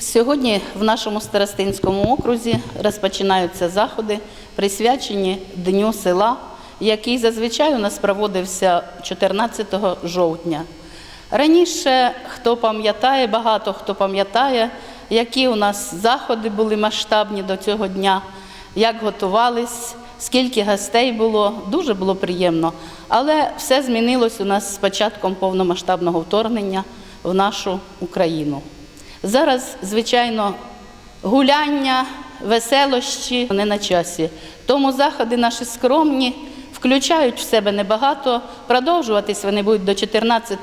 Сьогодні в нашому старостинському окрузі розпочинаються заходи, присвячені Дню села, який зазвичай у нас проводився 14 жовтня. Раніше, хто пам'ятає, багато хто пам'ятає, які у нас заходи були масштабні до цього дня, як готувались, скільки гостей було, дуже було приємно. Але все змінилось у нас з початком повномасштабного вторгнення в нашу Україну. Зараз, звичайно, гуляння, веселощі не на часі. Тому заходи наші скромні, включають в себе небагато. Продовжуватись вони будуть до 14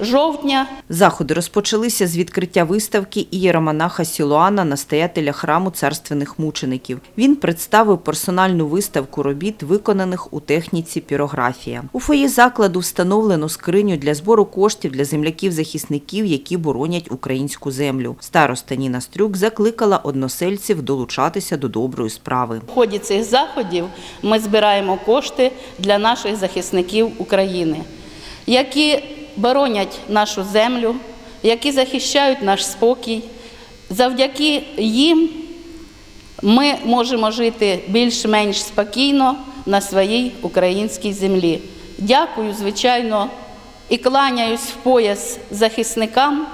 жовтня. Заходи розпочалися з відкриття виставки ієромонаха Сілуана, настоятеля храму царственних мучеників. Він представив персональну виставку робіт, виконаних у техніці пірографія. У фоє закладу встановлено скриню для збору коштів для земляків-захисників, які боронять українську землю. Староста Ніна Стрюк закликала односельців долучатися до доброї справи. В ході цих заходів ми збираємо кошти для наших захисників України, які боронять нашу землю, які захищають наш спокій. Завдяки їм ми можемо жити більш-менш спокійно на своїй українській землі. Дякую, звичайно, і кланяюсь в пояс захисникам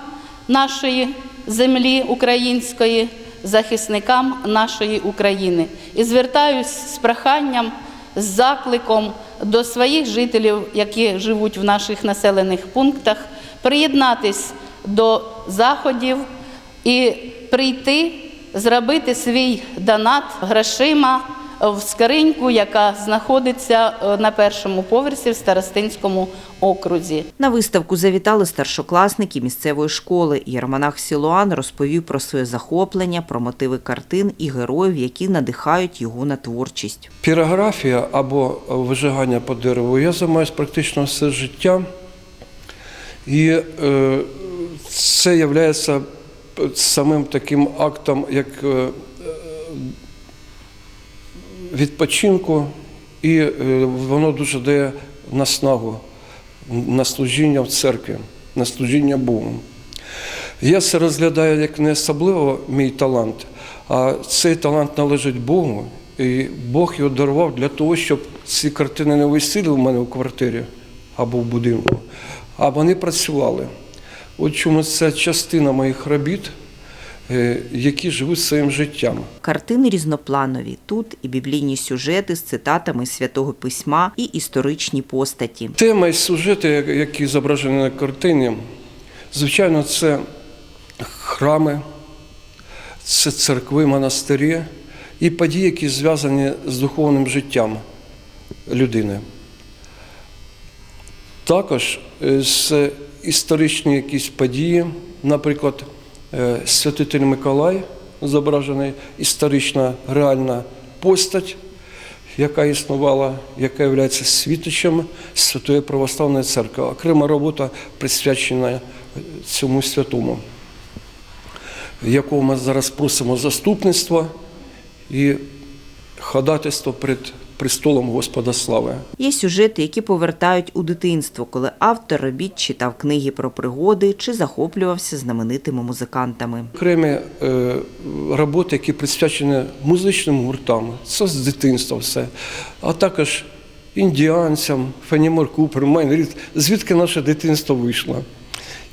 нашої землі української, захисникам нашої України. І звертаюсь з проханням, з закликом до своїх жителів, які живуть в наших населених пунктах, приєднатись до заходів і прийти, зробити свій донат грошима в скриньку, яка знаходиться е, на першому поверсі в Старостинському окрузі. На виставку завітали старшокласники місцевої школи. Єрмонах Сілуан розповів про своє захоплення, про мотиви картин і героїв, які надихають його на творчість. Пірографія або вижигання по дереву я займаюся практично все життя. І е, це є самим таким актом, як е, відпочинку, і е, воно дуже дає наснагу на служіння в церкві, на служіння Богу. Я це розглядаю як не особливо мій талант, а цей талант належить Богу. І Бог його дарував для того, щоб ці картини не висіли в мене в квартирі або в будинку, а вони працювали. От чому це частина моїх робіт, які живуть своїм життям. Картини різнопланові. Тут і біблійні сюжети з цитатами святого письма, і історичні постаті. Тема і сюжети, які зображені на картині, звичайно, це храми, це церкви, монастирі і події, які зв'язані з духовним життям людини. Також е, з історичні якісь події, наприклад, е, святитель Миколай, зображений історична реальна постать, яка існувала, яка є світочем Святої Православної Церкви. Окрема робота присвячена цьому святому, якого ми зараз просимо заступництва і ходатайство перед престолом Господа слави. Є сюжети, які повертають у дитинство, коли автор робіт читав книги про пригоди чи захоплювався знаменитими музикантами. Окремі е, роботи, які присвячені музичним гуртам, це з дитинства все. А також індіанцям, Фенімор Купер, Майнрід, звідки наше дитинство вийшло.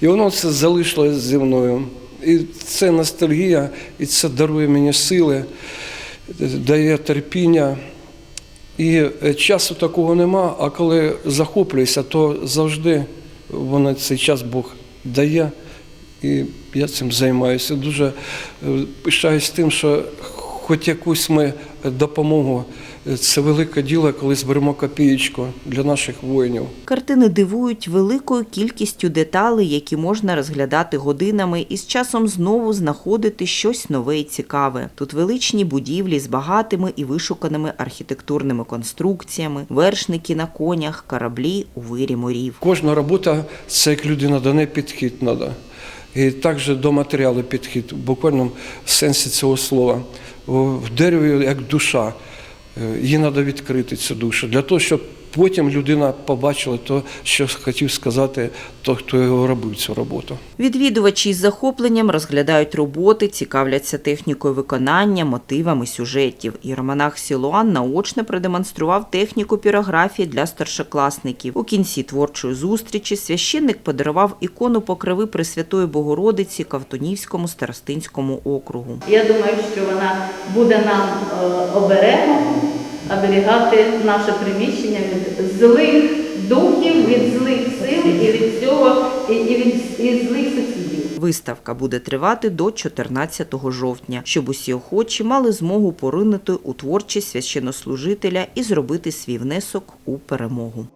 І воно це залишилося зі мною. І це ностальгія, і це дарує мені сили, дає терпіння. І е, часу такого нема, а коли захоплюєшся, то завжди воно цей час Бог дає. І я цим займаюся. Дуже е, пишаюсь тим, що хоч якусь ми допомогу. Це велике діло, коли зберемо копієчку для наших воїнів. Картини дивують великою кількістю деталей, які можна розглядати годинами і з часом знову знаходити щось нове і цікаве. Тут величні будівлі з багатими і вишуканими архітектурними конструкціями, вершники на конях, кораблі у вирі морів. Кожна робота це як людина до неї підхід треба. І також до матеріалу підхід, буквально в сенсі цього слова. В дереві як душа. Її треба відкрити, цю душу, для того, щоб потім людина побачила те, що хотів сказати той, хто його робив цю роботу. Відвідувачі із захопленням розглядають роботи, цікавляться технікою виконання, мотивами сюжетів. Іеромонах Сілуан наочно продемонстрував техніку пірографії для старшокласників. У кінці творчої зустрічі священник подарував ікону покриви Пресвятої Богородиці Кавтунівському старостинському округу. Я думаю, що вона буде нам е, оберегом оберігати наше приміщення від злих духів, від злих сил і від цього, і, від і злих сусідів. Виставка буде тривати до 14 жовтня, щоб усі охочі мали змогу поринути у творчість священнослужителя і зробити свій внесок у перемогу.